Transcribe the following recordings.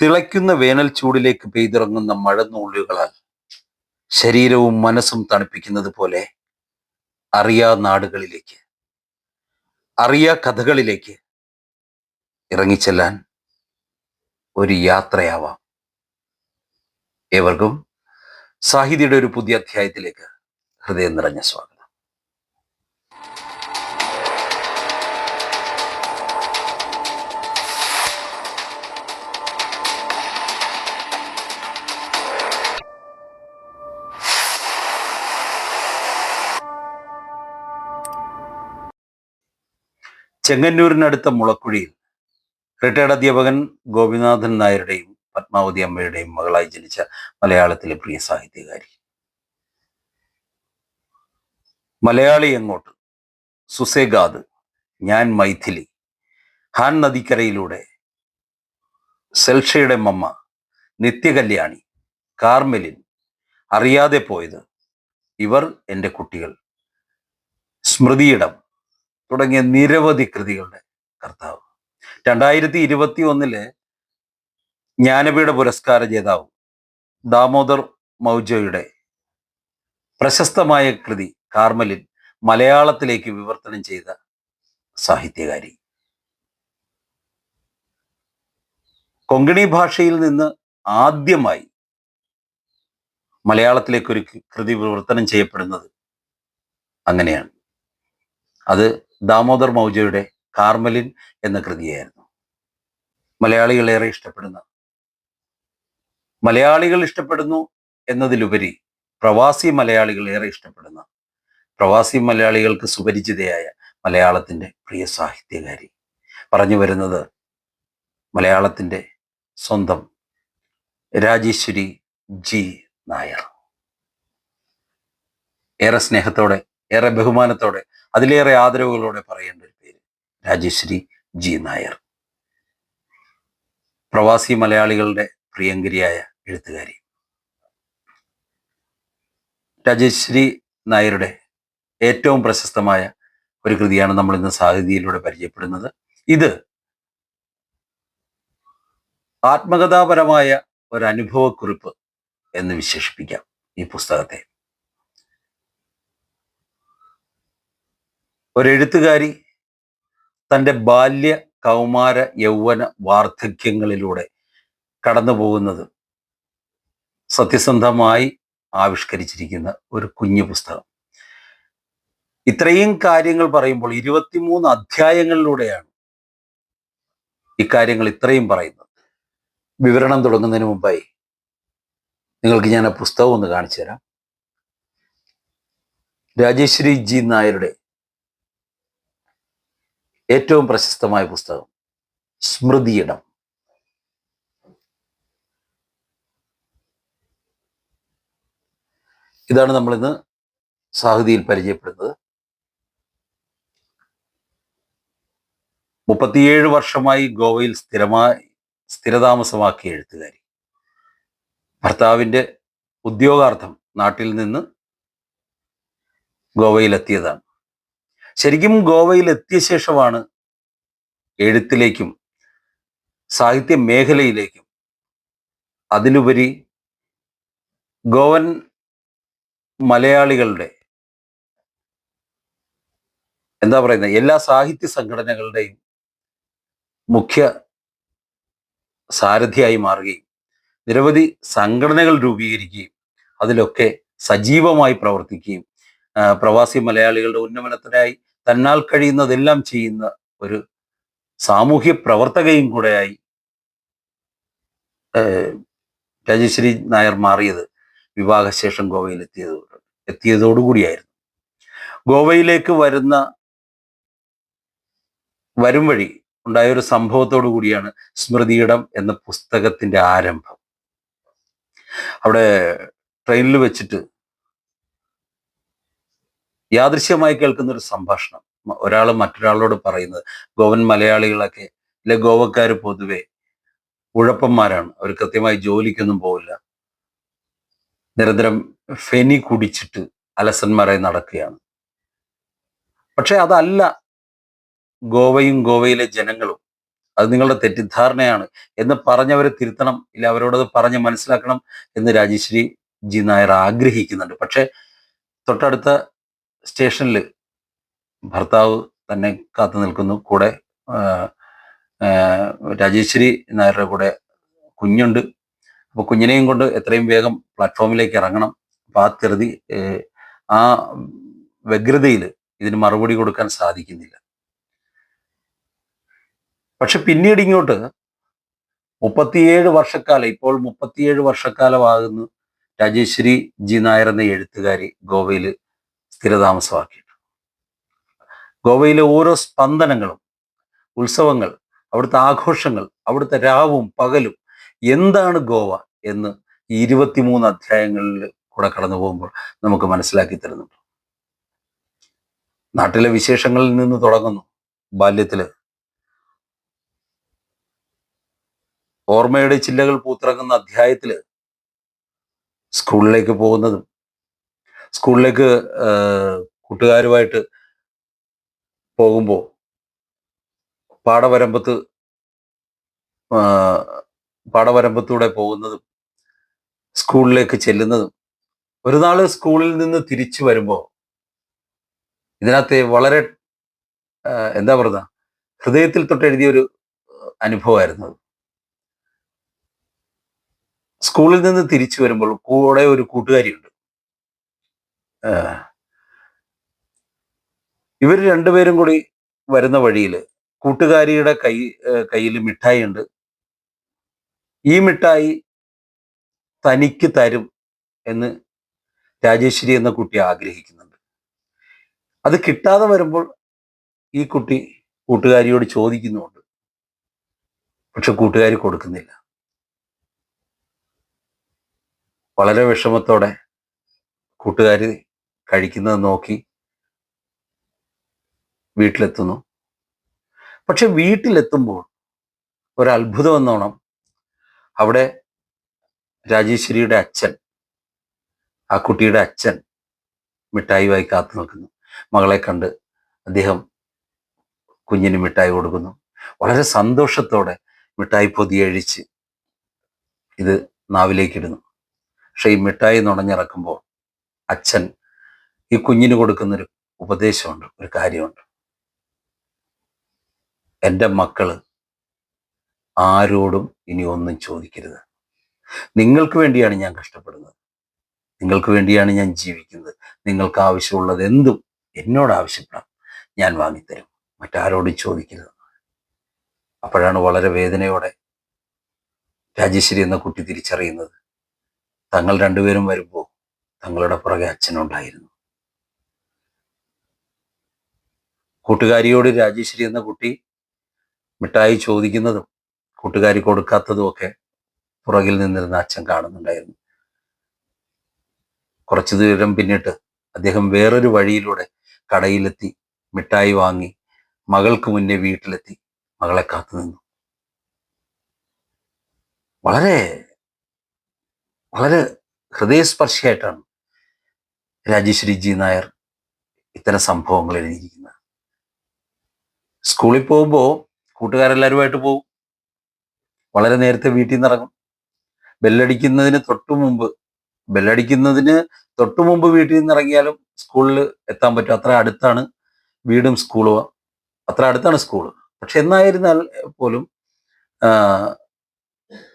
തിളയ്ക്കുന്ന വേനൽ ചൂടിലേക്ക് പെയ്തിറങ്ങുന്ന മഴനൂളുകളാൽ ശരീരവും മനസ്സും തണുപ്പിക്കുന്നത് പോലെ അറിയാ നാടുകളിലേക്ക് അറിയാ കഥകളിലേക്ക് ഇറങ്ങിച്ചെല്ലാൻ ഒരു യാത്രയാവാം. ഏവർക്കും സാഹിതിയുടെ ഒരു പുതിയ അധ്യായത്തിലേക്ക് ഹൃദയം നിറഞ്ഞ സ്വാഗതം. ചെങ്ങന്നൂരിനടുത്ത മുളക്കുഴിയിൽ റിട്ടയർഡ് അധ്യാപകൻ ഗോപിനാഥൻ നായരുടെയും പത്മാവതി അമ്മയുടെയും മകളായി ജനിച്ച മലയാളത്തിലെ പ്രിയ സാഹിത്യകാരി. മലയാളി എങ്ങോട്ട്? സുസേഗാദ് ഞാൻ മൈഥിലി. ഹാൻ നദിക്കരയിലൂടെ സെൽഷയുടെ മമ്മ നിത്യകല്യാണി കാർമെലിൻ. അറിയാതെ പോയത് ഇവർ എന്റെ കുട്ടികൾ. സ്മൃതിയിടം തുടങ്ങിയ നിരവധി കൃതികളുടെ കർത്താവ്. രണ്ടായിരത്തി ഇരുപത്തി ഒന്നിൽ ജ്ഞാനപീഠ പുരസ്കാര ജേതാവ് ദാമോദർ മൗജയുടെ പ്രശസ്തമായ കൃതി കാർമലിൻ മലയാളത്തിലേക്ക് വിവർത്തനം ചെയ്ത സാഹിത്യകാരി. കൊങ്കണി ഭാഷയിൽ നിന്ന് ആദ്യമായി മലയാളത്തിലേക്ക് ഒരു കൃതി വിവർത്തനം ചെയ്യപ്പെടുന്നത് അങ്ങനെയാണ്. അത് ദാമോദർ മൗജയുടെ കാർമലിൻ എന്ന കൃതിയായിരുന്നു. മലയാളികൾ ഏറെ ഇഷ്ടപ്പെടുന്ന. മലയാളികൾ ഇഷ്ടപ്പെടുന്നു എന്നതിലുപരി പ്രവാസി മലയാളികൾ ഏറെ ഇഷ്ടപ്പെടുന്ന. പ്രവാസി മലയാളികൾക്ക് സുപരിചിതയായ മലയാളത്തിന്റെ പ്രിയ സാഹിത്യകാരി. പറഞ്ഞു വരുന്നത് മലയാളത്തിന്റെ സ്വന്തം രാജേശ്വരി ജി നായർ. ഏറെ സ്നേഹത്തോടെ ഏറെ ബഹുമാനത്തോടെ അതിലേറെ ആദരവുകളോടെ പറയേണ്ട ഒരു പേര് രാജേശ്വരി ജി നായർ. പ്രവാസി മലയാളികളുടെ പ്രിയങ്കരിയായ എഴുത്തുകാരി. രാജേശ്വരി നായരുടെ ഏറ്റവും പ്രശസ്തമായ ഒരു കൃതിയാണ് നമ്മൾ ഇന്ന് സാഹിതിയിലൂടെ പരിചയപ്പെടുന്നത്. ഇത് ആത്മകഥാപരമായ ഒരു അനുഭവക്കുറിപ്പ് എന്ന് വിശേഷിപ്പിക്കാം ഈ പുസ്തകത്തെ. ഒരു എഴുത്തുകാരി തന്റെ ബാല്യ കൗമാര യൗവന വാർദ്ധക്യങ്ങളിലൂടെ കടന്നു പോകുന്നത് സത്യസന്ധമായി ആവിഷ്കരിച്ചിരിക്കുന്ന ഒരു കുഞ്ഞു പുസ്തകം. ഇത്രയും കാര്യങ്ങൾ പറയുമ്പോൾ ഇരുപത്തിമൂന്ന് അധ്യായങ്ങളിലൂടെയാണ് ഇക്കാര്യങ്ങൾ ഇത്രയും പറയുന്നത്. വിവരണം തുടങ്ങുന്നതിന് മുമ്പായി നിങ്ങൾക്ക് ഞാൻ ആ പുസ്തകം ഒന്ന് കാണിച്ചു തരാം രാജേശ്വരി ജി നായരുടെ ഏറ്റവും പ്രശസ്തമായ പുസ്തകം സ്മൃതിയിടം. ഇതാണ് നമ്മളിന്ന് സാഹിതിയിൽ പരിചയപ്പെടുന്നത്. മുപ്പത്തിയേഴ് വർഷമായി ഗോവയിൽ സ്ഥിരമായി സ്ഥിരതാമസമാക്കിയ എഴുത്തുകാരി. ഭർത്താവിന്റെ ഉദ്യോഗാർത്ഥം നാട്ടിൽ നിന്ന് ഗോവയിലെത്തിയതാണ്. ശരിക്കും ഗോവയിൽ എത്തിയ ശേഷമാണ് എഴുത്തിലേക്കും സാഹിത്യ മേഖലയിലേക്കും അതിലുപരി ഗോവൻ മലയാളികളുടെ എന്താ പറയുന്നത് എല്ലാ സാഹിത്യ സംഘടനകളുടെയും മുഖ്യ സാരഥിയായി മാറുകയും നിരവധി സംഘടനകൾ രൂപീകരിക്കുകയും അതിലൊക്കെ സജീവമായി പ്രവർത്തിക്കുകയും പ്രവാസി മലയാളികളുടെ ഉന്നമനത്തിനായി തന്നാൽ കഴിയുന്നതെല്ലാം ചെയ്യുന്ന ഒരു സാമൂഹ്യ പ്രവർത്തകയും കൂടെയായി രാജശ്രീ നായർ മാറിയത് വിവാഹശേഷം ഗോവയിൽ എത്തിയതോട് എത്തിയതോടുകൂടിയായിരുന്നു ഗോവയിലേക്ക് വരുന്ന വരും വഴി ഉണ്ടായ ഒരു സംഭവത്തോടു കൂടിയാണ് സ്മൃതിയിടം എന്ന പുസ്തകത്തിന്റെ ആരംഭം. അവിടെ ട്രെയിനിൽ വെച്ചിട്ട് യാദൃശ്യമായി കേൾക്കുന്ന ഒരു സംഭാഷണം ഒരാൾ മറ്റൊരാളോട് പറയുന്നത്. ഗോവൻ മലയാളികളൊക്കെ അല്ലെ ഗോവക്കാർ പൊതുവെ ഉഴപ്പന്മാരാണ്. അവർ കൃത്യമായി ജോലിക്കൊന്നും പോവില്ല. നിരന്തരം ഫെനി കുടിച്ചിട്ട് അലസന്മാരായി നടക്കുകയാണ്. പക്ഷെ അതല്ല ഗോവയും ഗോവയിലെ ജനങ്ങളും. അത് നിങ്ങളുടെ തെറ്റിദ്ധാരണയാണ് എന്ന് പറഞ്ഞവരെ തിരുത്തണം ഇല്ല അവരോടത് പറഞ്ഞ് മനസ്സിലാക്കണം എന്ന് രാജശ്രീ ജി നായർ ആഗ്രഹിക്കുന്നുണ്ട്. പക്ഷെ തൊട്ടടുത്ത സ്റ്റേഷനിൽ ഭർത്താവ് തന്നെ കാത്തു നിൽക്കുന്നു. കൂടെ രാജേശ്വരി നായരുടെ കൂടെ കുഞ്ഞുണ്ട്. അപ്പോൾ കുഞ്ഞിനെയും കൊണ്ട് എത്രയും വേഗം പ്ലാറ്റ്ഫോമിലേക്ക് ഇറങ്ങണം. അപ്പൊ ആ ധൃതി ആ വ്യഗ്രതയിൽ ഇതിന് മറുപടി കൊടുക്കാൻ സാധിക്കുന്നില്ല. പക്ഷെ പിന്നീട് ഇങ്ങോട്ട് മുപ്പത്തിയേഴ് വർഷക്കാലം ഇപ്പോൾ മുപ്പത്തിയേഴ് വർഷക്കാലമാകുന്നു രാജേശ്വരി ജി നായർ എന്ന എഴുത്തുകാരി ഗോവയിൽ സ്ഥിരതാമസമാക്കിയിട്ട് ഗോവയിലെ ഓരോ സ്പന്ദനങ്ങളും ഉത്സവങ്ങൾ അവിടുത്തെ ആഘോഷങ്ങൾ അവിടുത്തെ രാവും പകലും എന്താണ് ഗോവ എന്ന് ഈ ഇരുപത്തിമൂന്ന് അധ്യായങ്ങളിൽ കൂടെ കടന്നു പോകുമ്പോൾ നമുക്ക് മനസ്സിലാക്കി തരുന്നുണ്ട്. നാട്ടിലെ വിശേഷങ്ങളിൽ നിന്ന് തുടങ്ങുന്നു ബാല്യത്തിൽ. ഓർമ്മയുടെ ചില്ലകൾ പൂത്തിറങ്ങുന്ന അധ്യായത്തിൽ സ്കൂളിലേക്ക് പോകുന്നതും സ്കൂളിലേക്ക് കൂട്ടുകാരുമായിട്ട് പോകുമ്പോൾ പാടവരമ്പത്ത് പാടവരമ്പത്തൂടെ പോകുന്നതും സ്കൂളിലേക്ക് ചെല്ലുന്നതും ഒരു നാൾ സ്കൂളിൽ നിന്ന് തിരിച്ചു വരുമ്പോൾ ഇതിനകത്ത് വളരെ എന്താ പറയുക ഹൃദയത്തിൽ തൊട്ട് എഴുതിയ ഒരു അനുഭവമായിരുന്നു സ്കൂളിൽ നിന്ന് തിരിച്ചു വരുമ്പോൾ കൂടെ ഒരു കൂട്ടുകാരിയുണ്ട്. ഇവർ രണ്ടുപേരും കൂടി വരുന്ന വഴിയിൽ കൂട്ടുകാരിയുടെ കൈ കയ്യിൽ മിഠായി ഉണ്ട് ഈ മിഠായി തനിക്ക് തരും എന്ന് രാജേശ്വരി എന്ന കുട്ടി ആഗ്രഹിക്കുന്നുണ്ട്. അത് കിട്ടാതെ വരുമ്പോൾ ഈ കുട്ടി കൂട്ടുകാരിയോട് ചോദിക്കുന്നുണ്ട് പക്ഷെ കൂട്ടുകാരി കൊടുക്കുന്നില്ല. വളരെ വിഷമത്തോടെ കൂട്ടുകാരി കഴിക്കുന്നത് നോക്കി വീട്ടിലെത്തുന്നു. പക്ഷെ വീട്ടിലെത്തുമ്പോൾ ഒരത്ഭുതം എന്നോണം അവിടെ രാജേശ്വരിയുടെ അച്ഛൻ ആ കുട്ടിയുടെ അച്ഛൻ മിഠായിയുമായി കാത്തു നിൽക്കുന്നു. മകളെ കണ്ട് അദ്ദേഹം കുഞ്ഞിന് മിഠായി കൊടുക്കുന്നു. വളരെ സന്തോഷത്തോടെ മിഠായി പൊതിയഴിച്ച് ഇത് നാവിലേക്കിടുന്നു. പക്ഷെ ഈ മിഠായി നുണഞ്ഞിറക്കുമ്പോൾ അച്ഛൻ ഈ കുഞ്ഞിന് കൊടുക്കുന്നൊരു ഉപദേശമുണ്ട് ഒരു കാര്യമുണ്ട്. എന്റെ മക്കൾ ആരോടും ഇനി ഒന്നും ചോദിക്കരുത്. നിങ്ങൾക്ക് വേണ്ടിയാണ് ഞാൻ കഷ്ടപ്പെടുന്നത്. നിങ്ങൾക്ക് വേണ്ടിയാണ് ഞാൻ ജീവിക്കുന്നത്. നിങ്ങൾക്ക് ആവശ്യമുള്ളത് എന്തും എന്നോട് ആവശ്യപ്പെടാം. ഞാൻ വാങ്ങിത്തരും. മറ്റാരോടും ചോദിക്കരുത്. അപ്പോഴാണ് വളരെ വേദനയോടെ രാജേശ്വരി എന്ന കുട്ടി തിരിച്ചറിയുന്നത്. തങ്ങൾ രണ്ടുപേരും വരുമ്പോൾ തങ്ങളുടെ പുറകെ അച്ഛനുണ്ടായിരുന്നു. കൂട്ടുകാരിയോട് രാജേശ്വരി എന്ന കുട്ടി മിഠായി ചോദിക്കുന്നതും കൂട്ടുകാരി കൊടുക്കാത്തതും ഒക്കെ പുറകിൽ നിന്നിരുന്ന അച്ഛൻ കാണുന്നുണ്ടായിരുന്നു. കുറച്ചു ദൂരം പിന്നിട്ട് അദ്ദേഹം വേറൊരു വഴിയിലൂടെ കടയിലെത്തി മിഠായി വാങ്ങി മകൾക്ക് മുന്നേ വീട്ടിലെത്തി മകളെ കാത്തു നിന്നു. വളരെ വളരെ ഹൃദയസ്പർശിയായിട്ടാണ് രാജേശ്വരി ജി നായർ ഇത്തരം സംഭവങ്ങൾ എഴുതിയിരിക്കുന്നത്. സ്കൂളിൽ പോകുമ്പോൾ കൂട്ടുകാരെല്ലാവരുമായിട്ട് പോകും വളരെ നേരത്തെ വീട്ടിൽ നിന്ന് ഇറങ്ങും. ബെല്ലടിക്കുന്നതിന് തൊട്ടു മുമ്പ് ബെല്ലടിക്കുന്നതിന് തൊട്ടു മുമ്പ് വീട്ടിൽ നിന്ന് ഇറങ്ങിയാലും സ്കൂളിൽ എത്താൻ പറ്റും. അത്ര അടുത്താണ് വീടും സ്കൂളും. അത്ര അടുത്താണ് സ്കൂൾ പക്ഷെ എന്നായിരുന്നാൽ പോലും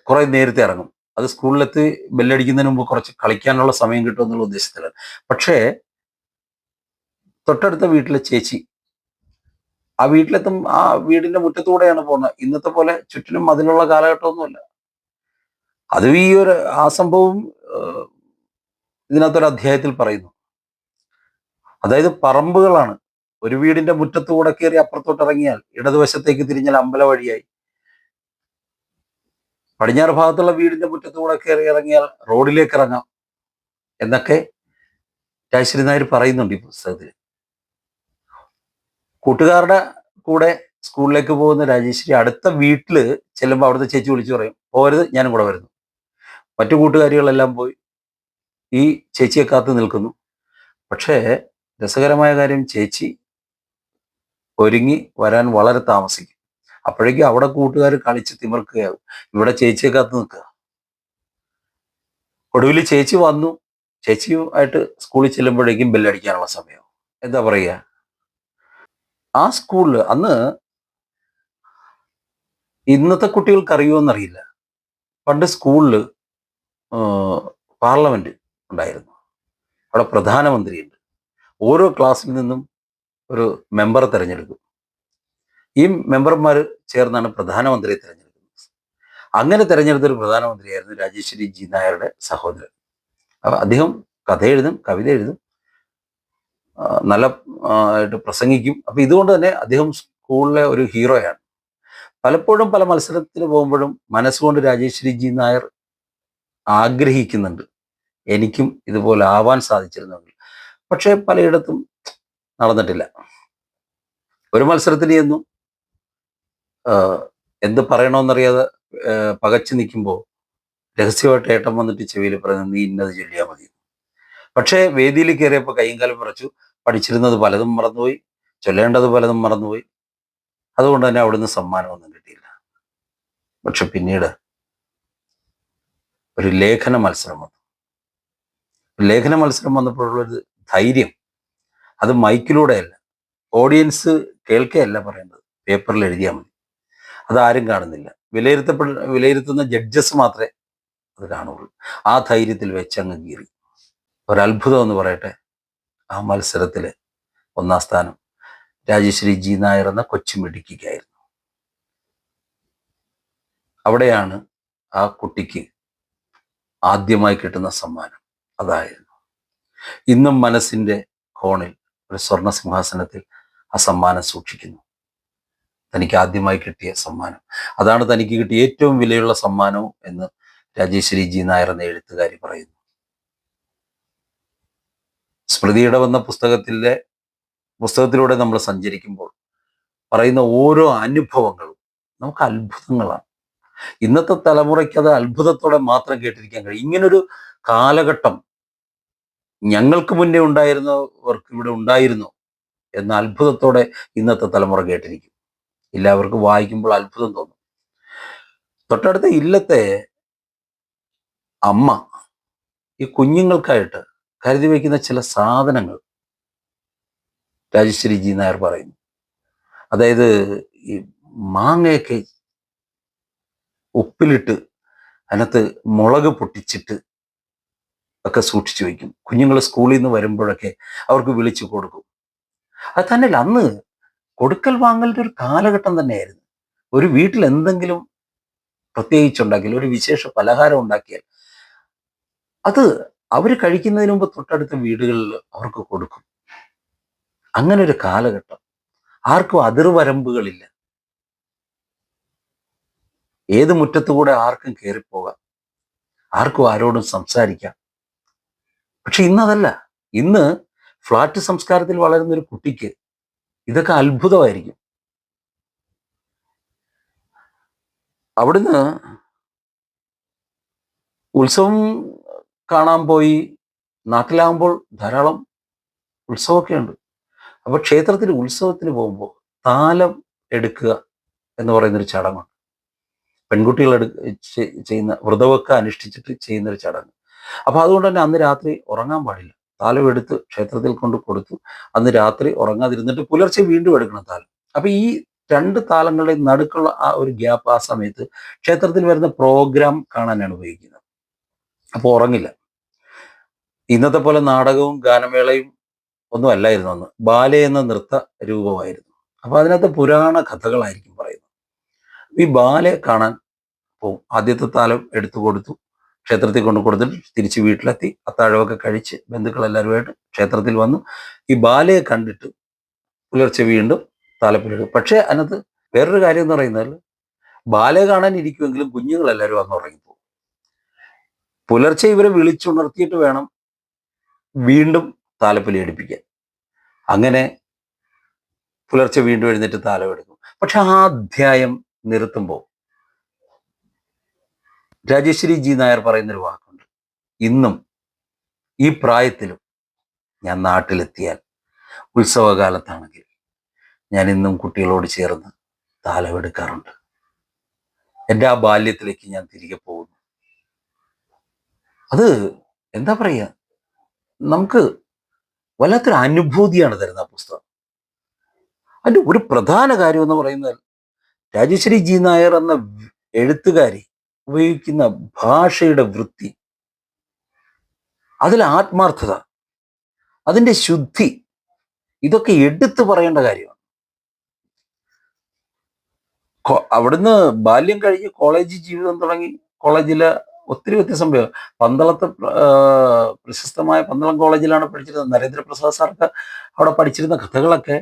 കുറെ നേരത്തെ ഇറങ്ങും. അത് സ്കൂളിലെത്തി ബെല്ലടിക്കുന്നതിന് മുമ്പ് കുറച്ച് കളിക്കാനുള്ള സമയം കിട്ടും എന്നുള്ള ഉദ്ദേശത്തിലാണ്. പക്ഷേ തൊട്ടടുത്ത വീട്ടിലെ ചേച്ചി ആ വീട്ടിലെത്തും ആ വീടിന്റെ മുറ്റത്തൂടെയാണ് പോകുന്നത്. ഇന്നത്തെ പോലെ ചുറ്റിനും അതിനുള്ള കാലഘട്ടമൊന്നുമല്ല. അത് ഈ ഒരു ആ സംഭവം ഇതിനകത്തൊരു അധ്യായത്തിൽ പറയുന്നു. അതായത് പറമ്പുകളാണ്. ഒരു വീടിന്റെ മുറ്റത്തൂടെ കയറി അപ്പുറത്തോട്ട് ഇറങ്ങിയാൽ ഇടതുവശത്തേക്ക് തിരിഞ്ഞാൽ അമ്പല വഴിയായി. പടിഞ്ഞാറ് ഭാഗത്തുള്ള വീടിന്റെ മുറ്റത്തൂടെ കയറി ഇറങ്ങിയാൽ റോഡിലേക്ക് ഇറങ്ങാം എന്നൊക്കെ രാജശ്രീ നായർ പറയുന്നുണ്ട് ഈ പുസ്തകത്തിൽ. കൂട്ടുകാരുടെ കൂടെ സ്കൂളിലേക്ക് പോകുന്ന രാജേശ്വരി അടുത്ത വീട്ടിൽ ചെല്ലുമ്പോൾ അവിടുത്തെ ചേച്ചി വിളിച്ചു പറയും പോരുത് ഞാനും കൂടെ വരുന്നു. മറ്റു കൂട്ടുകാരികളെല്ലാം പോയി. ഈ ചേച്ചിയെ കാത്തു നിൽക്കുന്നു. പക്ഷേ രസകരമായ കാര്യം ചേച്ചി ഒരുങ്ങി വരാൻ വളരെ താമസിക്കും. അപ്പോഴേക്കും അവിടെ കൂട്ടുകാർ കളിച്ച് തിമിർക്കുകയാവും. ഇവിടെ ചേച്ചിയെ കാത്ത് നിൽക്കുക. ഒടുവിൽ ചേച്ചി വന്നു. ചേച്ചിയുമായിട്ട് സ്കൂളിൽ ചെല്ലുമ്പോഴേക്കും ബെല്ലടിക്കാനുള്ള സമയം എന്താ പറയുക? ആ സ്കൂളിൽ അന്ന് ഇന്നത്തെ കുട്ടികൾക്ക് അറിയുമോന്നറിയില്ല പണ്ട് സ്കൂളിൽ പാർലമെന്റ് ഉണ്ടായിരുന്നു. അവിടെ പ്രധാനമന്ത്രിയുണ്ട്. ഓരോ ക്ലാസ്സിൽ നിന്നും ഒരു മെമ്പറെ തിരഞ്ഞെടുക്കും. ഈ മെമ്പർമാർ ചേർന്നാണ് പ്രധാനമന്ത്രിയെ തിരഞ്ഞെടുക്കുന്നത്. അങ്ങനെ തിരഞ്ഞെടുത്ത ഒരു പ്രധാനമന്ത്രിയായിരുന്നു രാജേശ്വരി ജി നായരുടെ സഹോദരൻ. അപ്പൊ അദ്ദേഹം കഥ എഴുതും കവിത എഴുതും നല്ല ആയിട്ട് പ്രസംഗിക്കും. അപ്പൊ ഇതുകൊണ്ട് തന്നെ അദ്ദേഹം സ്കൂളിലെ ഒരു ഹീറോയാണ്. പലപ്പോഴും പല മത്സരത്തിന് പോകുമ്പോഴും മനസ്സുകൊണ്ട് രാജേശ്വരി ജി നായർ ആഗ്രഹിക്കുന്നുണ്ട്. എനിക്കും ഇതുപോലെ ആവാൻ സാധിച്ചിരുന്നെങ്കിൽ പക്ഷേ പലയിടത്തും നടന്നിട്ടില്ല. ഒരു മത്സരത്തിന് ചെന്നു എന്ത് പറയണമെന്നറിയാതെ പകച്ചു നിൽക്കുമ്പോൾ രഹസ്യമായിട്ട് ഏട്ടം വന്നിട്ട് ചെവിയിൽ പറയുന്നത് നീ ഇന്നത് ചൊല്ലിയാൽ മതി. പക്ഷേ വേദിയിൽ കയറിയപ്പോൾ കൈയും കാലം വിറച്ചു പഠിച്ചിരുന്നത് പലതും മറന്നുപോയി. ചൊല്ലേണ്ടത് പലതും മറന്നുപോയി. അതുകൊണ്ട് തന്നെ അവിടുന്ന് സമ്മാനമൊന്നും കിട്ടിയില്ല. പക്ഷെ പിന്നീട് ഒരു ലേഖന മത്സരം വന്നു. ലേഖന മത്സരം വന്നപ്പോഴുള്ളൊരു ധൈര്യം അത് മൈക്കിലൂടെയല്ല ഓഡിയൻസ് കേൾക്കുകയല്ല പറയേണ്ടത്. പേപ്പറിൽ എഴുതിയാൽ മതി. അതാരും കാണുന്നില്ല. വിലയിരുത്തപ്പെട വിലയിരുത്തുന്ന ജഡ്ജസ് മാത്രമേ അത് കാണുള്ളൂ. ആ ധൈര്യത്തിൽ വെച്ചങ്ങ് കീറി. ഒരത്ഭുതം എന്ന് പറയട്ടെ. ആ മത്സരത്തിൽ ഒന്നാം സ്ഥാനം രാജശ്രീ ജി നായർ എന്ന കൊച്ചുമിടുക്കിക്കായിരുന്നു അവിടെയാണ് ആ കുട്ടിക്ക് ആദ്യമായി കിട്ടുന്ന സമ്മാനം. അതായിരുന്നു. ഇന്നും മനസ്സിന്റെ കോണിൽ ഒരു സ്വർണ സിംഹാസനത്തിൽ ആ സമ്മാനം സൂക്ഷിക്കുന്നു. തനിക്ക് ആദ്യമായി കിട്ടിയ സമ്മാനം. അതാണ് തനിക്ക് കിട്ടിയ ഏറ്റവും വിലയുള്ള സമ്മാനവും എന്ന് രാജേശ്വരി ജി നായർ എന്ന എഴുത്തുകാരി പറയുന്നു. സ്മൃതിയുടെ വന്ന പുസ്തകത്തിലെ പുസ്തകത്തിലൂടെ നമ്മൾ സഞ്ചരിക്കുമ്പോൾ പറയുന്ന ഓരോ അനുഭവങ്ങളും നമുക്ക് അത്ഭുതങ്ങളാണ്. ഇന്നത്തെ തലമുറയ്ക്ക് അത് അത്ഭുതത്തോടെ മാത്രം കേട്ടിരിക്കാൻ കഴിയും. ഇങ്ങനൊരു കാലഘട്ടം ഞങ്ങൾക്ക് മുന്നേ ഉണ്ടായിരുന്നവർക്ക് ഇവിടെ ഉണ്ടായിരുന്നു എന്ന അത്ഭുതത്തോടെ ഇന്നത്തെ തലമുറ കേട്ടിരിക്കും. എല്ലാവർക്കും വായിക്കുമ്പോൾ അത്ഭുതം തോന്നും. തൊട്ടടുത്ത ഇല്ലത്തെ അമ്മ ഈ കുഞ്ഞുങ്ങൾക്കായിട്ട് കരുതി വയ്ക്കുന്ന ചില സാധനങ്ങൾ രാജശ്രീ ജി നായർ പറയുന്നു. അതായത് ഈ മാങ്ങയൊക്കെ ഉപ്പിലിട്ട് അതിനകത്ത് മുളക് പൊട്ടിച്ചിട്ട് ഒക്കെ സൂക്ഷിച്ചു വയ്ക്കും. കുഞ്ഞുങ്ങൾ സ്കൂളിൽ നിന്ന് വരുമ്പോഴൊക്കെ അവർക്ക് വിളിച്ചു കൊടുക്കും. അത് തന്നെയല്ല അന്ന് കൊടുക്കൽ വാങ്ങലിന്റെ ഒരു കാലഘട്ടം തന്നെയായിരുന്നു. ഒരു വീട്ടിൽ എന്തെങ്കിലും പ്രത്യേകിച്ചുണ്ടാക്കിയാൽ ഒരു വിശേഷ പലഹാരം ഉണ്ടാക്കിയാൽ അത് അവർ കഴിക്കുന്നതിന് മുമ്പ് തൊട്ടടുത്ത വീടുകളിൽ അവർക്ക് കൊടുക്കും. അങ്ങനെ ഒരു കാലഘട്ടം. ആർക്കും അതിർവരമ്പുകളില്ല. ഏത് മുറ്റത്തുകൂടെ ആർക്കും കയറിപ്പോകാം ആർക്കും ആരോടും സംസാരിക്കാം. പക്ഷെ ഇന്നതല്ല. ഇന്ന് ഫ്ലാറ്റ് സംസ്കാരത്തിൽ വളരുന്ന ഒരു കുട്ടിക്ക് ഇതൊക്കെ അത്ഭുതമായിരിക്കും. അവിടുന്ന് ഉത്സവം കാണാൻ പോയി. നാട്ടിലാകുമ്പോൾ ധാരാളം ഉത്സവമൊക്കെ ഉണ്ട് അപ്പൊ ക്ഷേത്രത്തിൽ ഉത്സവത്തിന് പോകുമ്പോൾ താലം എടുക്കുക എന്ന് പറയുന്നൊരു ചടങ്ങുണ്ട്. പെൺകുട്ടികൾ ചെയ്യുന്ന വ്രതമൊക്കെ അനുഷ്ഠിച്ചിട്ട് ചെയ്യുന്നൊരു ചടങ്ങ്. അപ്പൊ അതുകൊണ്ട് തന്നെ അന്ന് രാത്രി ഉറങ്ങാൻ പാടില്ല. താലം എടുത്ത് ക്ഷേത്രത്തിൽ കൊണ്ട് കൊടുത്തു. അന്ന് രാത്രി ഉറങ്ങാതിരുന്നിട്ട് പുലർച്ചെ വീണ്ടും എടുക്കണം താലം. അപ്പൊ ഈ രണ്ട് താലങ്ങളുടെ നടുക്കുള്ള ആ ഒരു ഗ്യാപ്പ് ആ സമയത്ത് ക്ഷേത്രത്തിൽ വരുന്ന പ്രോഗ്രാം കാണാനാണ് ഉപയോഗിക്കുന്നത്. അപ്പോൾ ഉറങ്ങില്ല. ഇന്നത്തെ പോലെ നാടകവും ഗാനമേളയും ഒന്നും അല്ലായിരുന്നു അന്ന്. ബാലെ എന്ന നൃത്ത രൂപമായിരുന്നു. അപ്പൊ അതിനകത്ത് പുരാണ കഥകളായിരിക്കും പറയുന്നത്. ഈ ബാലെ കാണാൻ പോവും ആദ്യത്തെ താലം എടുത്തു കൊടുത്തു. ക്ഷേത്രത്തിൽ കൊണ്ട് കൊടുത്തിട്ട് തിരിച്ച് വീട്ടിലെത്തി. അത്താഴമൊക്കെ കഴിച്ച് ബന്ധുക്കളെല്ലാവരുമായിട്ട് ക്ഷേത്രത്തിൽ വന്നു. ഈ ബാലയെ കണ്ടിട്ട് പുലർച്ചെ വീണ്ടും താലപ്പിലെടുക്കും പക്ഷേ അതിനകത്ത് വേറൊരു കാര്യം എന്ന് പറയുന്നത് ബാലയെ കാണാൻ ഇരിക്കുമെങ്കിലും കുഞ്ഞുങ്ങളെല്ലാവരും അന്ന് ഉറങ്ങിപ്പോകും. പുലർച്ചെ ഇവരെ വിളിച്ചുണർത്തിയിട്ട് വേണം വീണ്ടും താലപ്പൊലി എടുപ്പിക്കാൻ അങ്ങനെ പുലർച്ചെ വീണ്ടും എഴുന്നേറ്റ് താലം എടുക്കും. പക്ഷെ ആ അധ്യായം നിർത്തുമ്പോൾ രാജേശ്വരി ജി നായർ പറയുന്നൊരു വാക്കുണ്ട്. ഇന്നും ഈ പ്രായത്തിലും ഞാൻ നാട്ടിലെത്തിയാൽ ഉത്സവകാലത്താണെങ്കിൽ ഞാൻ ഇന്നും കുട്ടികളോട് ചേർന്ന് താലമെടുക്കാറുണ്ട് എന്റെ ആ ബാല്യത്തിലേക്ക് ഞാൻ തിരികെ പോകുന്നു. അത് എന്താ പറയുക? നമുക്ക് വല്ലാത്തൊരു അനുഭൂതിയാണ് തരുന്ന ആ പുസ്തകം. അതിന്റെ ഒരു പ്രധാന കാര്യം എന്ന് പറയുന്നത് രാജശ്രീ ജി നായർ എന്ന എഴുത്തുകാരി ഉപയോഗിക്കുന്ന ഭാഷയുടെ വൃത്തി അതിലെ ആത്മാർത്ഥത അതിന്റെ ശുദ്ധി ഇതൊക്കെ എടുത്തു പറയേണ്ട കാര്യമാണ്. അവിടുന്ന് ബാല്യം കഴിഞ്ഞ് കോളേജ് ജീവിതം തുടങ്ങി കോളേജിലെ ഒത്തിരി വ്യത്യസ്തം പന്തളത്തെ പ്രശസ്തമായ പന്തളം കോളേജിലാണ് പഠിച്ചിരുന്നത്. നരേന്ദ്രപ്രസാദ് സാർക്ക് അവിടെ പഠിച്ചിരുന്ന കഥകളൊക്കെ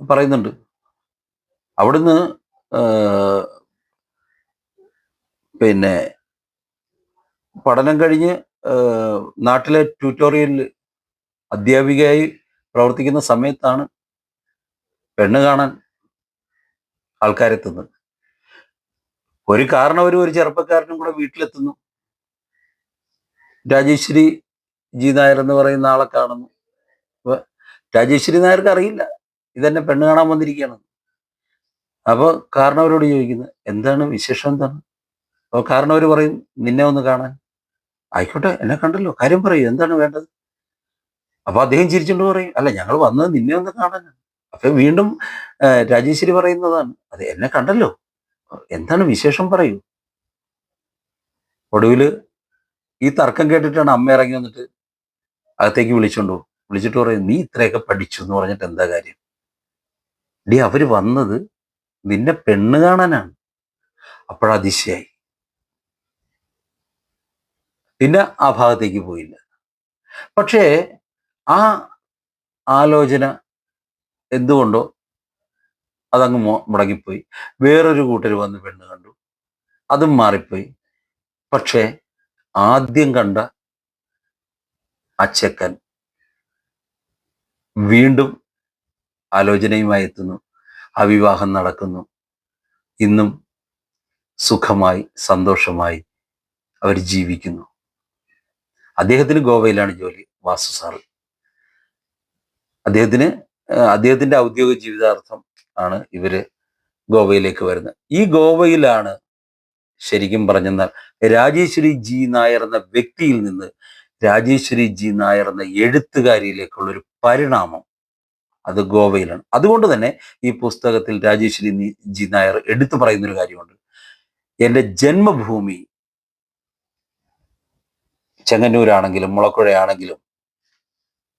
പറയുന്നുണ്ട്. അവിടുന്ന് പിന്നെ പഠനം കഴിഞ്ഞ് നാട്ടിലെ ട്യൂട്ടോറിയലിൽ അധ്യാപികയായി പ്രവർത്തിക്കുന്ന സമയത്താണ് പെണ്ണ് കാണാൻ ആൾക്കാരെത്തുന്നത്. ഒരു കാരണവരും ഒരു ചെറുപ്പക്കാരനും കൂടെ വീട്ടിലെത്തുന്നു. രാജേശ്വരി ജി നായർ എന്ന് പറയുന്ന ആളെ കാണുന്നു. അപ്പൊ രാജേശ്വരി നായർക്ക് അറിയില്ല. ഇതെന്നെ പെണ്ണ് കാണാൻ വന്നിരിക്കുകയാണ്. അപ്പോൾ കാരണവരോട് ചോദിക്കുന്നത് എന്താണ് വിശേഷം എന്താണ്? അപ്പോൾ കാരണവർ പറയും നിന്നെ ഒന്ന് കാണാൻ. ആയിക്കോട്ടെ എന്നെ കണ്ടല്ലോ. കാര്യം പറയൂ എന്താണ് വേണ്ടത്? അപ്പൊ അദ്ദേഹം ചിരിച്ചുകൊണ്ട് പറയും അല്ല ഞങ്ങൾ വന്നത് നിന്നെ ഒന്ന് കാണാനാണ്. അപ്പൊ വീണ്ടും രാജേശ്വരി പറയുന്നതാണ് അതെ എന്നെ കണ്ടല്ലോ. എന്താണ് വിശേഷം പറയൂ? ഒടുവിൽ ഈ തർക്കം കേട്ടിട്ടാണ് അമ്മ ഇറങ്ങി വന്നിട്ട് അകത്തേക്ക് വിളിച്ചോണ്ടോ വിളിച്ചിട്ട് പറയും നീ ഇത്രയൊക്കെ പഠിച്ചു എന്ന് പറഞ്ഞിട്ട് എന്താ കാര്യം? ഡി അവർ വന്നത് നിന്നെ പെണ്ണ് കാണാനാണ്. അപ്പോഴതിശയായി പിന്നെ ആ ഭാഗത്തേക്ക് പോയില്ല. പക്ഷേ ആ ആലോചന എന്തുകൊണ്ടോ അതങ്ങ് മുടങ്ങിപ്പോയി. വേറൊരു കൂട്ടർ വന്ന് പെണ്ണ് കണ്ടു. അതും മാറിപ്പോയി. പക്ഷേ ആദ്യം കണ്ട അച്ചക്കൻ ചെക്കൻ വീണ്ടും ആലോചനയുമായി എത്തുന്നു. ആ വിവാഹം നടക്കുന്നു. ഇന്നും സുഖമായി സന്തോഷമായി അവർ ജീവിക്കുന്നു. അദ്ദേഹത്തിന് ഗോവയിലാണ് ജോലി വാസു സാറ്. അദ്ദേഹത്തിന് അദ്ദേഹത്തിന്റെ ഔദ്യോഗിക ജീവിതാർത്ഥം ആണ് ഇവർ ഗോവയിലേക്ക് വരുന്നത്. ഈ ഗോവയിലാണ് ശരിക്കും പറഞ്ഞെന്നാൽ രാജേശ്വരി ജി നായർ എന്ന വ്യക്തിയിൽ നിന്ന് രാജേശ്വരി ജി നായർ എന്ന എഴുത്തുകാരിയിലേക്കുള്ള ഒരു പരിണാമം അത് ഗോവയിലാണ്. അതുകൊണ്ട് തന്നെ ഈ പുസ്തകത്തിൽ രാജേശ്വരി ജി നായർ എടുത്തു പറയുന്ന ഒരു കാര്യമുണ്ട്. എന്റെ ജന്മഭൂമി ചെങ്ങന്നൂരാണെങ്കിലും മുളക്കുഴയാണെങ്കിലും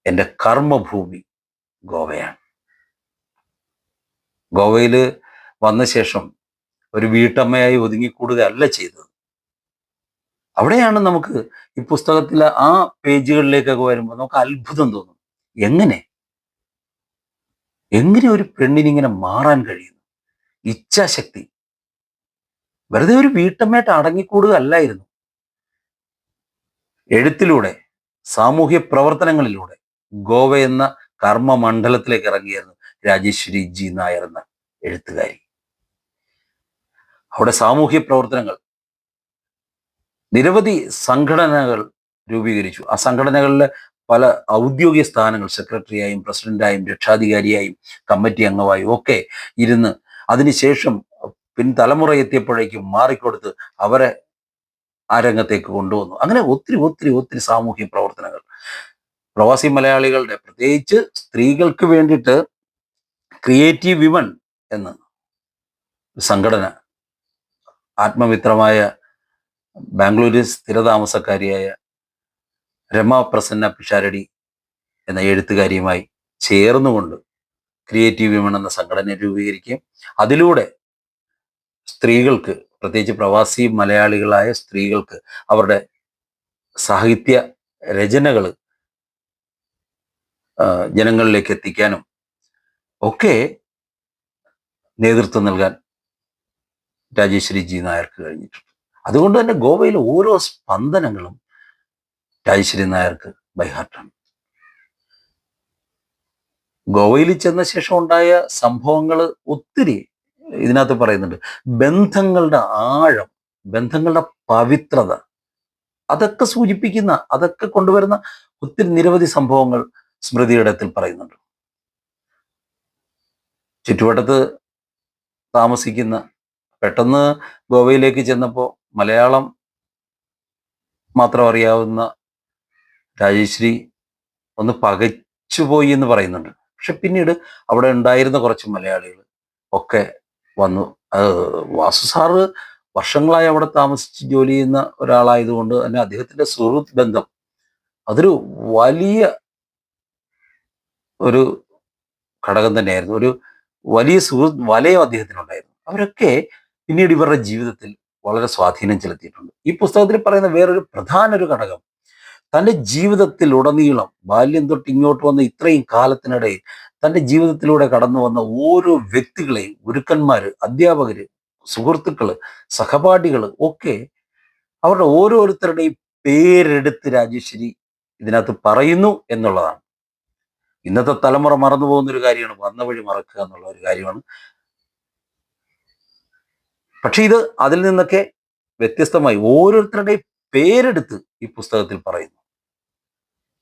എന്റെ കർമ്മഭൂമി ഗോവയാണ്. ഗോവയിൽ വന്ന ശേഷം ഒരു വീട്ടമ്മയായി ഒതുങ്ങിക്കൂടുകയല്ല ചെയ്തത്. അവിടെയാണ് നമുക്ക് ഈ പുസ്തകത്തിലെ ആ പേജുകളിലേക്കൊക്കെ വരുമ്പോൾ നമുക്ക് അത്ഭുതം തോന്നും. എങ്ങനെ? എങ്ങനെ ഒരു പെണ്ണിനിങ്ങനെ മാറാൻ കഴിയുന്നു? ഇച്ഛാശക്തി. വെറുതെ ഒരു വീട്ടമ്മയായിട്ട് അടങ്ങിക്കൂടുക അല്ലായിരുന്നു എഴുത്തിലൂടെ സാമൂഹ്യ പ്രവർത്തനങ്ങളിലൂടെ ഗോവ എന്ന കർമ്മമണ്ഡലത്തിലേക്ക് ഇറങ്ങിയായിരുന്നു. രാജേശ്വരി ജി നായർ എന്ന എഴുത്തുകാരി. അവിടെ സാമൂഹ്യ പ്രവർത്തനങ്ങൾ. നിരവധി സംഘടനകൾ രൂപീകരിച്ചു. ആ സംഘടനകളിലെ പല ഔദ്യോഗിക സ്ഥാനങ്ങൾ സെക്രട്ടറിയായും പ്രസിഡന്റായും രക്ഷാധികാരിയായും കമ്മിറ്റി അംഗമായും ഒക്കെ ഇരുന്ന് അതിനുശേഷം പിൻതലമുറ എത്തിയപ്പോഴേക്കും മാറിക്കൊടുത്ത് അവരെ ആ രംഗത്തേക്ക് കൊണ്ടുവന്നു. അങ്ങനെ ഒത്തിരി ഒത്തിരി ഒത്തിരി സാമൂഹ്യ പ്രവർത്തനങ്ങൾ. പ്രവാസി മലയാളികളുടെ പ്രത്യേകിച്ച് സ്ത്രീകൾക്ക് വേണ്ടിയിട്ട് ക്രിയേറ്റീവ് വിമൺ എന്ന സംഘടന ആത്മമിത്രമായ ബാംഗ്ലൂരിൽ സ്ഥിരതാമസക്കാരിയായ രമ പ്രസന്ന പിഷാരടി എന്ന എഴുത്തുകാരിയുമായി ചേർന്നുകൊണ്ട് ക്രിയേറ്റീവ് വിമൺ എന്ന സംഘടന രൂപീകരിക്കുകയും അതിലൂടെ സ്ത്രീകൾക്ക് പ്രത്യേകിച്ച് പ്രവാസി മലയാളികളായ സ്ത്രീകൾക്ക് അവരുടെ സാഹിത്യ രചനകൾ ജനങ്ങളിലേക്ക് എത്തിക്കാനും ഒക്കെ നേതൃത്വം നൽകാൻ രാജേശ്വരി ജി നായർക്ക് കഴിഞ്ഞിട്ടുണ്ട്. അതുകൊണ്ട് തന്നെ ഗോവയിലെ ഓരോ സ്പന്ദനങ്ങളും രാജേശ്വരി നായർക്ക് ബൈഹാർട്ടാണ് ഗോവയിൽ ചെന്ന ശേഷം ഉണ്ടായ സംഭവങ്ങൾ ഒത്തിരി ഇതിനകത്ത് പറയുന്നുണ്ട്. ബന്ധങ്ങളുടെ ആഴം ബന്ധങ്ങളുടെ പവിത്രത അതൊക്കെ സൂചിപ്പിക്കുന്ന അതൊക്കെ കൊണ്ടുവരുന്ന ഒത്തിരി നിരവധി സംഭവങ്ങൾ സ്മൃതിയുടെ പറയുന്നുണ്ട്. ചുറ്റുവട്ടത്ത് താമസിക്കുന്ന പെട്ടെന്ന് ഗോവയിലേക്ക് ചെന്നപ്പോൾ മലയാളം മാത്രം അറിയാവുന്ന രാജശ്രീ ഒന്ന് പകച്ചുപോയി എന്ന് പറയുന്നുണ്ട്. പക്ഷെ പിന്നീട് അവിടെ ഉണ്ടായിരുന്ന കുറച്ച് മലയാളികൾ ഒക്കെ വന്നു. വാസു സാറ് വർഷങ്ങളായി അവിടെ താമസിച്ച് ജോലി ചെയ്യുന്ന ഒരാളായതുകൊണ്ട് തന്നെ അദ്ദേഹത്തിന്റെ സുഹൃത്ത് ബന്ധം അതൊരു വലിയ ഒരു ഘടകം തന്നെയായിരുന്നു. ഒരു വലിയ സുഹൃത്ത് വലയം അദ്ദേഹത്തിനുണ്ടായിരുന്നു. അവരൊക്കെ പിന്നീട് ഇവരുടെ ജീവിതത്തിൽ വളരെ സ്വാധീനം ചെലുത്തിയിട്ടുണ്ട്. ഈ പുസ്തകത്തിൽ പറയുന്ന വേറൊരു പ്രധാന ഒരു ഘടകം തന്റെ ജീവിതത്തിൽ ഉടനീളം ബാല്യം തൊട്ട് ഇങ്ങോട്ട് വന്ന ഇത്രയും കാലത്തിനിടെ തന്റെ ജീവിതത്തിലൂടെ കടന്നു വന്ന ഓരോ വ്യക്തികളെയും ഗുരുക്കന്മാര് അധ്യാപകർ സുഹൃത്തുക്കൾ സഹപാഠികൾ ഒക്കെ അവരുടെ ഓരോരുത്തരുടെയും പേരെടുത്ത് രാജേശ്വരി ഇതിനകത്ത് പറയുന്നു എന്നുള്ളതാണ്. ഇന്നത്തെ തലമുറ മറന്നു പോകുന്ന ഒരു കാര്യമാണ് വന്ന വഴി മറക്കുക എന്നുള്ള ഒരു കാര്യമാണ്. പക്ഷെ ഇത് അതിൽ നിന്നൊക്കെ വ്യത്യസ്തമായി ഓരോരുത്തരുടെയും പേരെടുത്ത് ഈ പുസ്തകത്തിൽ പറയുന്നു.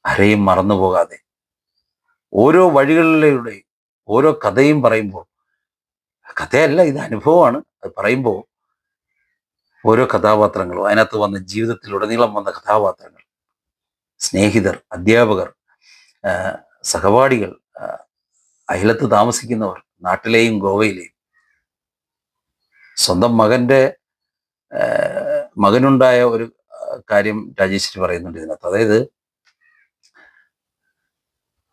ആരെയും മറന്നു പോകാതെ. ഓരോ വഴികളിലൂടെ ഓരോ കഥയും പറയുമ്പോൾ കഥയല്ല ഇത് അനുഭവമാണ്. അത് പറയുമ്പോൾ ഓരോ കഥാപാത്രങ്ങളും അതിനകത്ത് വന്ന ജീവിതത്തിലുടനീളം വന്ന കഥാപാത്രങ്ങൾ സ്നേഹിതർ അധ്യാപകർ സഹപാഠികൾ അയലത്ത് താമസിക്കുന്നവർ നാട്ടിലെയും ഗോവയിലെയും. സ്വന്തം മകന്റെ ആ, മകനുണ്ടായ ഒരു കാര്യം രാജേശ്വരി പറയുന്നുണ്ട് ഇതിനകത്ത്. അതായത്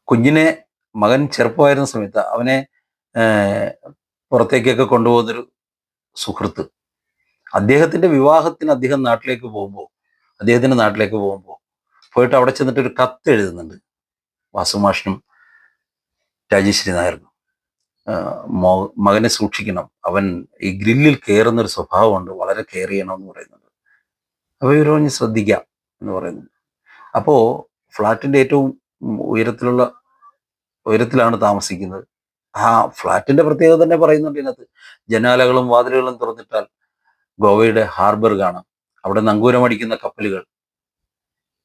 കുഞ്ഞിനെ മകൻ ചെറുപ്പമായിരുന്ന സമയത്ത് അവനെ പുറത്തേക്കൊക്കെ കൊണ്ടുപോകുന്നൊരു സുഹൃത്ത്. അദ്ദേഹത്തിന്റെ വിവാഹത്തിന് അദ്ദേഹം നാട്ടിലേക്ക് പോകുമ്പോൾ അദ്ദേഹത്തിന്റെ നാട്ടിലേക്ക് പോകുമ്പോൾ പോയിട്ട് അവിടെ ചെന്നിട്ട് ഒരു കത്ത് എഴുതുന്നുണ്ട്. വാസുമാഷിനും രാജേശ്വരി നായർക്കും മകനെ സൂക്ഷിക്കണം. അവൻ ഈ ഗ്രില്ലിൽ കയറുന്ന ഒരു സ്വഭാവമുണ്ട്. വളരെ കെയർ എന്ന് പറയുന്നുണ്ട്. അപ്പോൾ ഇവർ പറഞ്ഞ് ശ്രദ്ധിക്കാം എന്ന് പറയുന്നുണ്ട്. അപ്പോൾ ഫ്ലാറ്റിന്റെ ഏറ്റവും ഉയരത്തിലുള്ള ഉയരത്തിലാണ് താമസിക്കുന്നത്. ആ ഫ്ലാറ്റിന്റെ പ്രത്യേകത തന്നെ പറയുന്നുണ്ട് ഇതിനകത്ത്. ജനാലകളും വാതിലുകളും തുറന്നിട്ടാൽ ഗോവയുടെ ഹാർബർ കാണാം. അവിടെ നങ്കൂരമടിക്കുന്ന കപ്പലുകൾ.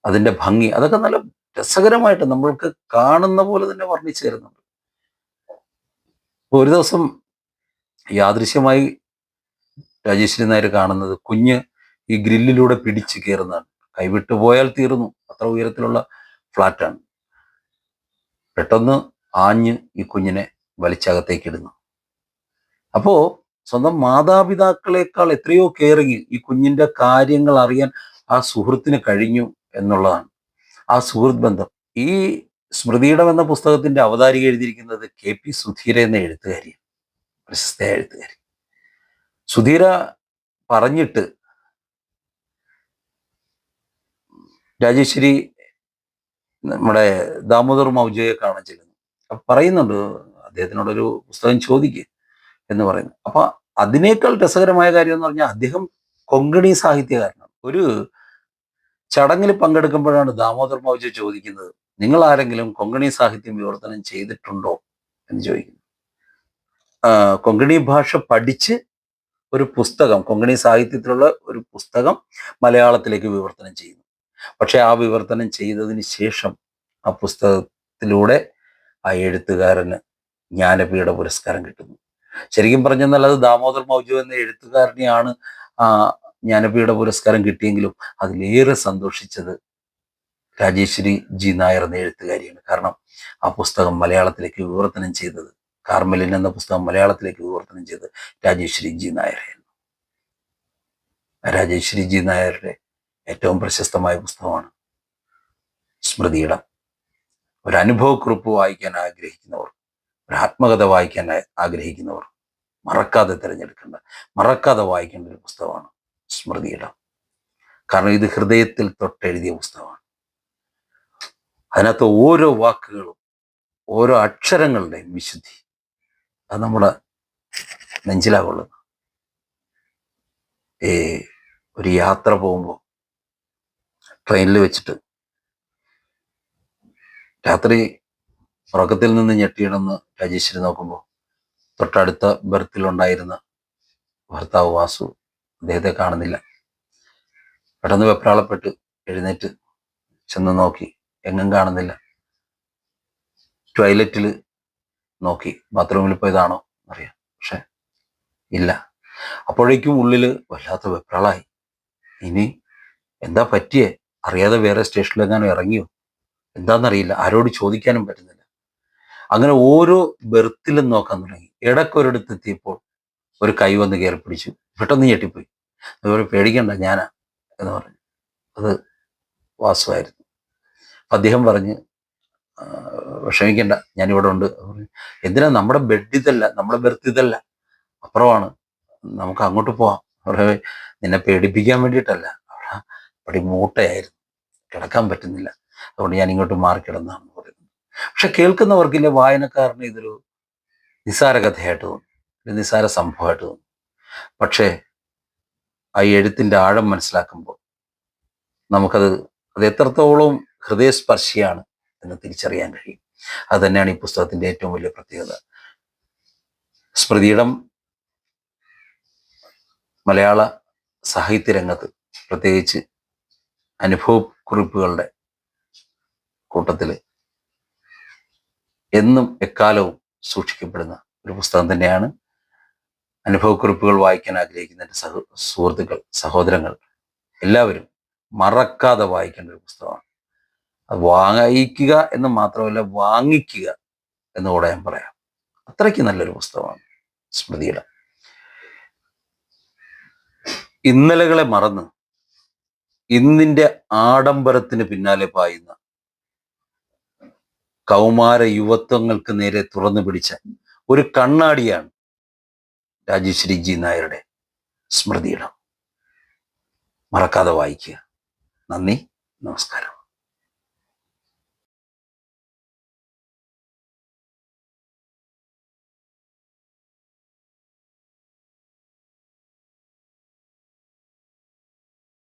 അതിന്റെ ഭംഗി അതൊക്കെ നല്ല രസകരമായിട്ട് നമ്മൾക്ക് കാണുന്ന പോലെ തന്നെ വർണിച്ചു തരുന്നുണ്ട്. ഒരു ദിവസം യാദൃശ്യമായി രാജേശ്വരി നായർ കാണുന്നത് കുഞ്ഞ് ഈ ഗ്രില്ലിലൂടെ പിടിച്ചു കയറുന്നതാണ്. കൈവിട്ടു പോയാൽ തീർന്നു. അത്ര ഉയരത്തിലുള്ള ഫ്ലാറ്റാണ്. പെട്ടെന്ന് ആഞ്ഞ് ഈ കുഞ്ഞിനെ വലിച്ചകത്തേക്ക് ഇടുന്നു അപ്പോ സ്വന്തം മാതാപിതാക്കളെക്കാൾ എത്രയോ കെയറിങ് ഈ കുഞ്ഞിന്റെ കാര്യങ്ങൾ അറിയാൻ ആ സുഹൃത്തിന് കഴിഞ്ഞു എന്നുള്ളതാണ്. ആ സുഹൃത്ത് ബന്ധം. ഈ സ്മൃതിയിടം എന്ന പുസ്തകത്തിന്റെ അവതാരിക എഴുതിയിരിക്കുന്നത് കെ പി സുധീര എന്ന എഴുത്തുകാരിയാണ്. പ്രശസ്ത എഴുത്തുകാരി. സുധീര പറഞ്ഞിട്ട് രാജേശ്വരി നമ്മുടെ ദാമോദർ മൗജയെ കാണാൻ ചെല്ലുന്നു. അപ്പൊ പറയുന്നുണ്ട് അദ്ദേഹത്തിനോടൊരു പുസ്തകം ചോദിക്കുക എന്ന് പറയുന്നു. അപ്പൊ അതിനേക്കാൾ രസകരമായ കാര്യം എന്ന് പറഞ്ഞാൽ അദ്ദേഹം കൊങ്കണി സാഹിത്യകാരനാണ്. ഒരു ചടങ്ങിൽ പങ്കെടുക്കുമ്പോഴാണ് ദാമോദർ മൗജ ചോദിക്കുന്നത് നിങ്ങൾ ആരെങ്കിലും കൊങ്കണി സാഹിത്യം വിവർത്തനം ചെയ്തിട്ടുണ്ടോ? എന്ന് ചോദിക്കുന്നു. കൊങ്കണി ഭാഷ പഠിച്ച് ഒരു പുസ്തകം കൊങ്കണി സാഹിത്യത്തിലുള്ള ഒരു പുസ്തകം മലയാളത്തിലേക്ക് വിവർത്തനം ചെയ്യുന്നു. പക്ഷെ ആ വിവർത്തനം ചെയ്തതിന് ശേഷം ആ പുസ്തകത്തിലൂടെ ആ എഴുത്തുകാരന് ജ്ഞാനപീഠ പുരസ്കാരം കിട്ടുന്നു. ശരിക്കും പറഞ്ഞെന്നാൽ അത് ദാമോദർ മൗജു എന്ന എഴുത്തുകാരനെയാണ് ആ ജ്ഞാനപീഠ പുരസ്കാരം കിട്ടിയെങ്കിലും അതിലേറെ സന്തോഷിച്ചത് രാജേശ്വരി ജി നായർ എന്ന എഴുത്തുകാരിയാണ്. കാരണം ആ പുസ്തകം മലയാളത്തിലേക്ക് വിവർത്തനം ചെയ്തത് കാർമലിൻ എന്ന പുസ്തകം മലയാളത്തിലേക്ക് വിവർത്തനം ചെയ്തത് രാജേശ്വരി ജി നായരായിരുന്നു രാജേശ്വരി ജി നായരുടെ ഏറ്റവും പ്രശസ്തമായ പുസ്തകമാണ് സ്മൃതിയിടം. ഒരനുഭവക്കുറിപ്പ് വായിക്കാൻ ആഗ്രഹിക്കുന്നവർ ഒരു വായിക്കാൻ ആഗ്രഹിക്കുന്നവർ മറക്കാതെ തിരഞ്ഞെടുക്കേണ്ട മറക്കാതെ വായിക്കേണ്ട ഒരു പുസ്തകമാണ് സ്മൃതിയിടം. കാരണം ഇത് ഹൃദയത്തിൽ തൊട്ടെഴുതിയ പുസ്തകമാണ്. അതിനകത്ത് ഓരോ വാക്കുകളും ഓരോ അക്ഷരങ്ങളുടെയും വിശുദ്ധി. അത് നമ്മുടെ നെഞ്ചിലാകൊള്ളുന്നു. ഏ ഒരു യാത്ര പോകുമ്പോൾ ട്രെയിനിൽ വെച്ചിട്ട് രാത്രി ഉറക്കത്തിൽ നിന്ന് ഞെട്ടിയിടന്ന് രാജേശ്വരി നോക്കുമ്പോൾ തൊട്ടടുത്ത ബർത്തിലുണ്ടായിരുന്ന ഭർത്താവ് വാസു അദ്ദേഹത്തെ കാണുന്നില്ല. പെട്ടെന്ന് വെപ്രാളപ്പെട്ട് എഴുന്നേറ്റ് ചെന്ന് നോക്കി. എങ്ങും കാണുന്നില്ല. ടോയ്ലറ്റിൽ നോക്കി. ബാത്റൂമിൽ പോയതാണോ എന്നറിയാം. പക്ഷെ ഇല്ല. അപ്പോഴേക്കും ഉള്ളിൽ വല്ലാത്ത വെപ്രാളായി. ഇനി എന്താ പറ്റിയേ? അറിയാതെ വേറെ സ്റ്റേഷനിലെങ്ങാനും ഇറങ്ങിയോ? എന്താണെന്നറിയില്ല ആരോട് ചോദിക്കാനും പറ്റുന്നില്ല. അങ്ങനെ ഓരോ ബെർത്തിലും നോക്കാൻ തുടങ്ങി. ഇടയ്ക്കൊരിടത്ത് എത്തിയപ്പോൾ ഒരു കൈ വന്ന് കയറി പിടിച്ചു. പെട്ടെന്ന് ഞെട്ടിപ്പോയി. അതുപോലെ പേടിക്കണ്ട ഞാനാ എന്ന് പറഞ്ഞു. അത് വാസുവായിരുന്നു. അദ്ദേഹം പറഞ്ഞ് "ആ, വിഷമിക്കണ്ട ഞാനിവിടെ ഉണ്ട്. പറഞ്ഞു, എന്തിനാ? നമ്മുടെ ബെഡ് ഇതല്ല നമ്മുടെ ബെർത്ത് ഇതല്ല. അപ്പുറമാണ്. നമുക്ക് അങ്ങോട്ട് പോവാം. അവിടെ നിന്നെ പേടിപ്പിക്കാൻ വേണ്ടിയിട്ടല്ല. അവിടെ അവിടെ മൂട്ടയായിരുന്നു. കിടക്കാൻ പറ്റുന്നില്ല. അതുകൊണ്ട് ഞാൻ ഇങ്ങോട്ട് മാറി കിടന്നാണെന്ന് പറയുന്നത് പക്ഷെ കേൾക്കുന്നവർക്കില്ല വായനക്കാരന് ഇതൊരു നിസ്സാര കഥയായിട്ട് തോന്നും. നിസ്സാര സംഭവമായിട്ട് തോന്നും. പക്ഷേ ആ എഴുത്തിന്റെ ആഴം മനസ്സിലാക്കുമ്പോൾ നമുക്കത് അത് എത്രത്തോളം ഹൃദയസ്പർശിയാണ് എന്ന് തിരിച്ചറിയാൻ കഴിയും. അത് തന്നെയാണ് ഈ പുസ്തകത്തിന്റെ ഏറ്റവും വലിയ പ്രത്യേകത. സ്മൃതിയിടം മലയാള സാഹിത്യ രംഗത്ത് പ്രത്യേകിച്ച് അനുഭവക്കുറിപ്പുകളുടെ കൂട്ടത്തിൽ എന്നും എക്കാലവും സൂക്ഷിക്കപ്പെടുന്ന ഒരു പുസ്തകം തന്നെയാണ് അനുഭവക്കുറിപ്പുകൾ വായിക്കാൻ ആഗ്രഹിക്കുന്ന എന്റെ സഹ സുഹൃത്തുക്കൾ സഹോദരങ്ങൾ എല്ലാവരും മറക്കാതെ വായിക്കേണ്ട ഒരു പുസ്തകമാണ്. അത് വായിക്കുക എന്ന് മാത്രമല്ല വാങ്ങിക്കുക എന്നുകൂടെ ഞാൻ പറയാം. അത്രയ്ക്ക് നല്ലൊരു പുസ്തകമാണ് സ്മൃതിയുടെ. ഇന്നലകളെ മറന്ന് ഇന്നിന്റെ ആഡംബരത്തിന് പിന്നാലെ പായുന്ന കൗമാര യുവത്വങ്ങൾക്ക് നേരെ തുറന്നു പിടിച്ച ഒരു കണ്ണാടിയാണ് രാജേശ്വരി ജി നായരുടെ സ്മൃതിയിടം. മറക്കാതെ വായിക്കുക. നന്ദി നമസ്കാരം.